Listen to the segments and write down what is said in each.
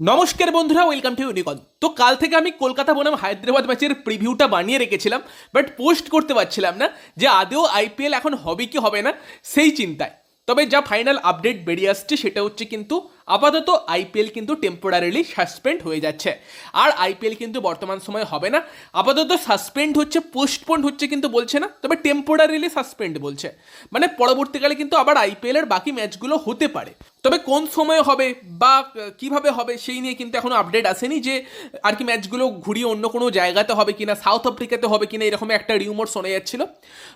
নমস্কার বন্ধুরা welcome to ইউনিকন তো কাল থেকে আমি কলকাতা বনাম হায়দ্রাবাদ ম্যাচের প্রিভিউটা বানিয়ে রেখেছিলাম বাট পোস্ট করতে পারছিলাম না যে আদেও আইপিএল এখন হবে কি হবে না, সেই চিন্তায়। তবে যা ফাইনাল আপডেট বেরিয়ে আসছে সেটা হচ্ছে কিন্তু আপাতত আইপিএল কিন্তু টেম্পোরারিলি সাসপেন্ড হয়ে যাচ্ছে। আর আইপিএল কিন্তু বর্তমান সময়ে হবে না, আপাতত সাসপেন্ড হচ্ছে পোস্টপোন্ড হচ্ছে কিন্তু বলছে না, তবে টেম্পোরারিলি সাসপেন্ড বলছে। মানে পরবর্তীকালে কিন্তু আবার আইপিএলের বাকি ম্যাচগুলো হতে পারে। তবে কোন সময়ে হবে বা কীভাবে হবে সেই নিয়ে কিন্তু এখনও আপডেট আসেনি যে, আর কি ম্যাচগুলো ঘুরিয়ে অন্য কোনো জায়গাতে হবে কিনা সাউথ আফ্রিকাতে হবে কিনা, এরকম একটা রিউমোর শোনা যাচ্ছিল।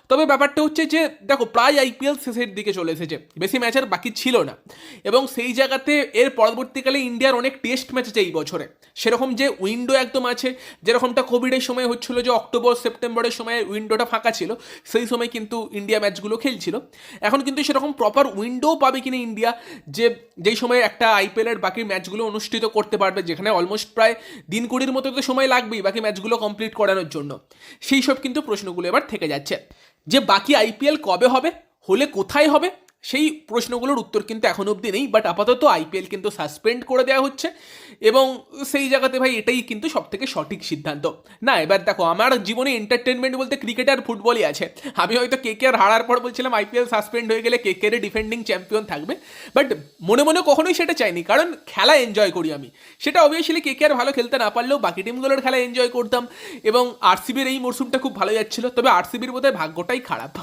তবে ব্যাপারটা হচ্ছে যে, দেখো, প্রায় আইপিএল শেষের দিকে চলে এসেছে, বেশি ম্যাচ আর বাকি ছিল না। এবং সেই জায়গাতে এর পরবর্তীকালে ইন্ডিয়ার অনেক টেস্ট ম্যাচ আছে এই বছরে। সেরকম যে উইন্ডো একদম আছে, যেরকমটা কোভিডের সময় হচ্ছিল যে, অক্টোবর, সেপ্টেম্বরের সময় উইন্ডোটা ফাঁকা ছিল, সেই সময় কিন্তু ইন্ডিয়া ম্যাচগুলো খেলছিল। এখন কিন্তু সেরকম প্রপার উইন্ডো পাবে কিনা ইন্ডিয়া, যে যেই সময় একটা আইপিএলের বাকি ম্যাচগুলো অনুষ্ঠিত করতে পারবে, যেখানে অলমোস্ট প্রায় দিন কুড়ির মতো তো সময় লাগবেই বাকি ম্যাচগুলো কমপ্লিট করানোর জন্য। সেই সব কিন্তু প্রশ্নগুলো এবার থেকে যাচ্ছে। যে বাকি আইপিএল কবে হবে, হলে কোথায় হবে সেই প্রশ্নগুলোর উত্তর কিন্তু এখন অবধি নেই বাট আপাতত আইপিএল কিন্তু সাসপেন্ড করে দেওয়া হচ্ছে এবং সেই জায়গাতে ভাই এটাই কিন্তু সব থেকে সঠিক সিদ্ধান্ত। না, এবার দেখো, আমার জীবনে এন্টারটেনমেন্ট বলতে ক্রিকেট আর ফুটবলই আছে। আমি হয়তো কে কে আর হারার পর বলছিলাম আইপিএল সাসপেন্ড হয়ে গেলে কে কে ডিফেন্ডিং চ্যাম্পিয়ন থাকবে বাট মনে মনে কখনোই সেটা চাইনি, কারণ খেলা এনজয় করি আমি। সেটা অবভিয়াসলি কে কে আর ভালো খেলতে না পারলেও বাকি টিমগুলোর খেলা এনজয় করতাম এবং আরসিবির এই মরশুমটা খুব ভালো যাচ্ছিল, তবে আরসিবির বোধহয় ভাগ্যটাই খারাপ।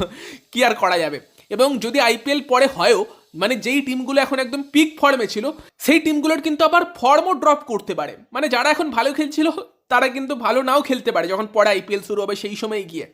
কি আর করা যাবে? এবং যদি আইপিএল পরে হয়ও মানে যেই টিমগুলো এখন একদম পিক ফর্মে ছিল, সেই টিমগুলোর কিন্তু আবার ফর্মও ড্রপ করতে পারে। মানে যারা এখন ভালো খেলছিল তারা কিন্তু ভালো নাও খেলতে পারে যখন পরে আইপিএল শুরু হবে সেই সময় গিয়ে।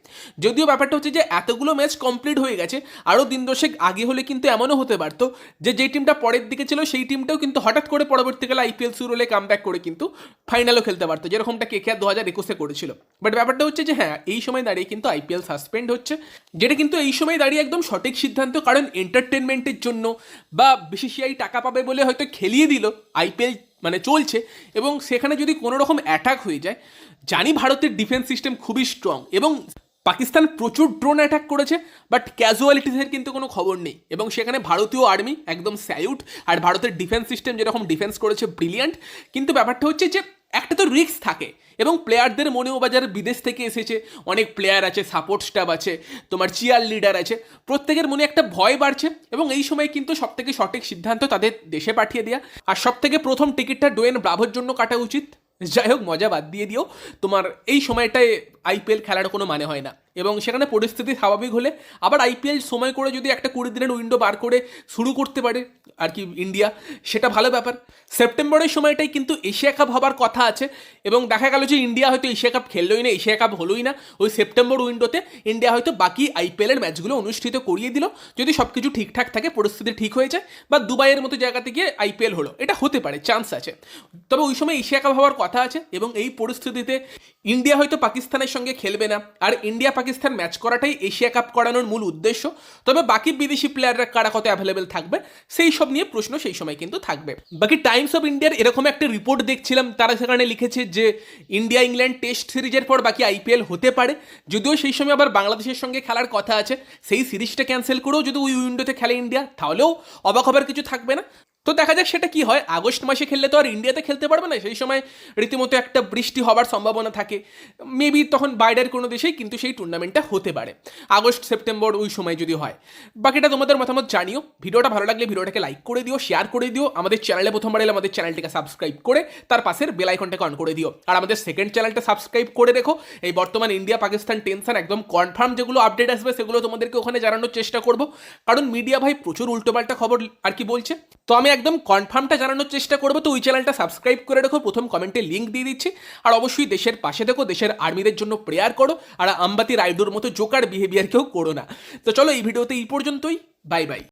যদিও ব্যাপারটা হচ্ছে যে এতগুলো ম্যাচ কমপ্লিট হয়ে গেছে, আরও দিন দশেক আগে হলে কিন্তু এমনও হতে পারতো যে যেই টিমটা পরের দিকে ছিল সেই টিমটাও কিন্তু হঠাৎ করে পরবর্তীকালে আইপিএল শুরু হলে কাম করে কিন্তু ফাইনালও খেলতে পারতো, যেরকমটা কে কে দু হাজার একুশে করেছিল। বাট ব্যাপারটা হচ্ছে যে হ্যাঁ এই সময় দাঁড়িয়ে কিন্তু আইপিএল সাসপেন্ড হচ্ছে, যেটা কিন্তু এই সময় দাঁড়িয়ে একদম সঠিক সিদ্ধান্ত, কারণ এন্টারটেনমেন্টের জন্য বা বিসিসিআই টাকা পাবে বলে হয়তো খেলিয়ে দিল আইপিএল মানে চলছে এবং সেখানে যদি কোনো রকম অ্যাটাক হয়ে যায়, জানি ভারতের ডিফেন্স সিস্টেম খুবই স্ট্রং এবং পাকিস্তান প্রচুর ড্রোন অ্যাটাক করেছে বাট ক্যাজুয়ালিটিসের কিন্তু কোনো খবর নেই এবং সেখানে ভারতীয় আর্মি একদম স্যালুট আর ভারতের ডিফেন্স সিস্টেম যেরকম ডিফেন্স করেছে ব্রিলিয়ান্ট কিন্তু ব্যাপারটা হচ্ছে যে একটা তো রিস্ক থাকে। এবং প্লেয়ারদের মনেও বা যারা বিদেশ থেকে এসেছে, অনেক প্লেয়ার আছে সাপোর্ট স্টাফ আছে, তোমার চিয়ার লিডার আছে। প্রত্যেকের মনে একটা ভয় বাড়ছে এবং এই সময় কিন্তু সব থেকে সঠিক সিদ্ধান্ত তাদের দেশে পাঠিয়ে দেওয়া আর সবথেকে প্রথম টিকিটটা ডোয়েন ব্রাভোর জন্য কাটা উচিত। যাই হোক, মজা বাদ দিয়ে দিও। তোমার এই সময়টায় আইপিএল খেলার কোনো মানে হয় না। এবং সেখানে পরিস্থিতি স্বাভাবিক হলে আবার আইপিএল সময় করে যদি একটা কুড়ি দিনের উইন্ডো বার করে শুরু করতে পারে আর কি ইন্ডিয়া, সেটা ভালো ব্যাপার। সেপ্টেম্বরের সময়টাই কিন্তু এশিয়া কাপ হবার কথা আছে এবং দেখা গেল যে ইন্ডিয়া হয়তো এশিয়া কাপ খেললোই না, এশিয়া কাপ হলোই না। ওই সেপ্টেম্বর উইন্ডোতে ইন্ডিয়া হয়তো বাকি আইপিএলের ম্যাচগুলো অনুষ্ঠিত করিয়ে দিল। যদি সব কিছু ঠিকঠাক থাকে, পরিস্থিতি ঠিক হয়ে যায় বা দুবাইয়ের মতো জায়গাতে গিয়ে আইপিএল হলো, এটা হতে পারে চান্স আছে। তবে ওই সময় এশিয়া কাপ হওয়ার কথা আছে এবং এই পরিস্থিতিতে ইন্ডিয়া হয়তো পাকিস্তানের সঙ্গে খেলবে না, আর ইন্ডিয়া পাকিস্তান ম্যাচ করাটাই এশিয়া কাপ করানোর মূল উদ্দেশ্য। তবে বাকি বিদেশি প্লেয়াররা কারা কত অ্যাভেলেবেল থাকবে, সেই সব নিয়ে প্রশ্ন সেই সময় কিন্তু থাকবে। বাকি টাইমস অফ ইন্ডিয়ার এরকম একটা রিপোর্ট দেখছিলাম, তারা সেখানে লিখেছে যে ইন্ডিয়া ইংল্যান্ড টেস্ট সিরিজের পর বাকি আইপিএল হতে পারে। যদিও সেই সময় আবার বাংলাদেশের সঙ্গে খেলার কথা আছে, সেই সিরিজটা ক্যান্সেল করেও যদি ওই উইন্ডোতে খেলে ইন্ডিয়া তাহলেও অবাক হবার কিছু থাকবে না। তো দেখা যাক সেটা কি হয়। আগস্ট মাসে খেললে তো আর ইন্ডিয়াতে খেলতে পারবে না। সেই সময় রীতিমতো একটা বৃষ্টি হবার সম্ভাবনা থাকে। মেবি তখন বাইরের কোনো দেশেই কিন্তু সেই টুর্নামেন্টটা হতে পারে। আগস্ট, সেপ্টেম্বর ওই সময় যদি হয়। বাকিটা তোমাদের মতামত জানিও। ভিডিওটা ভালো লাগলে ভিডিওটাকে লাইক করে দিও শেয়ার করে দিও। আমাদের চ্যানেলে প্রথমবার এলে আমাদের চ্যানেলটিকে সাবস্ক্রাইব করে তার পাশের বেল আইকনটাকে অন করে দিও। আর আমাদের সেকেন্ড চ্যানেলটা সাবস্ক্রাইব করে রেখো। এই বর্তমান ইন্ডিয়া পাকিস্তান টেনশন একদম কনফার্ম যেগুলো আপডেট আসবে সেগুলো তোমাদেরকে ওখানে জানানোর চেষ্টা করব। কারণ মিডিয়া ভাই প্রচুর উল্টোপাল্টা খবর আর কি বলছে। তো আমি একদম কনফার্মটা জানানোর চেষ্টা করব, তো ওই চ্যানেলটা সাবস্ক্রাইব করে রেখো। প্রথম কমেন্টে লিঙ্ক দিয়ে দিচ্ছি। আর অবশ্যই দেশের পাশে দেখো, দেশের আর্মিদের জন্য প্রেয়ার করো। আর আম্বাতি রাইডুর মতো জোকার বিহেভিয়ার কেউ করো না। তো চলো এই ভিডিওতে এই পর্যন্তই। Bye bye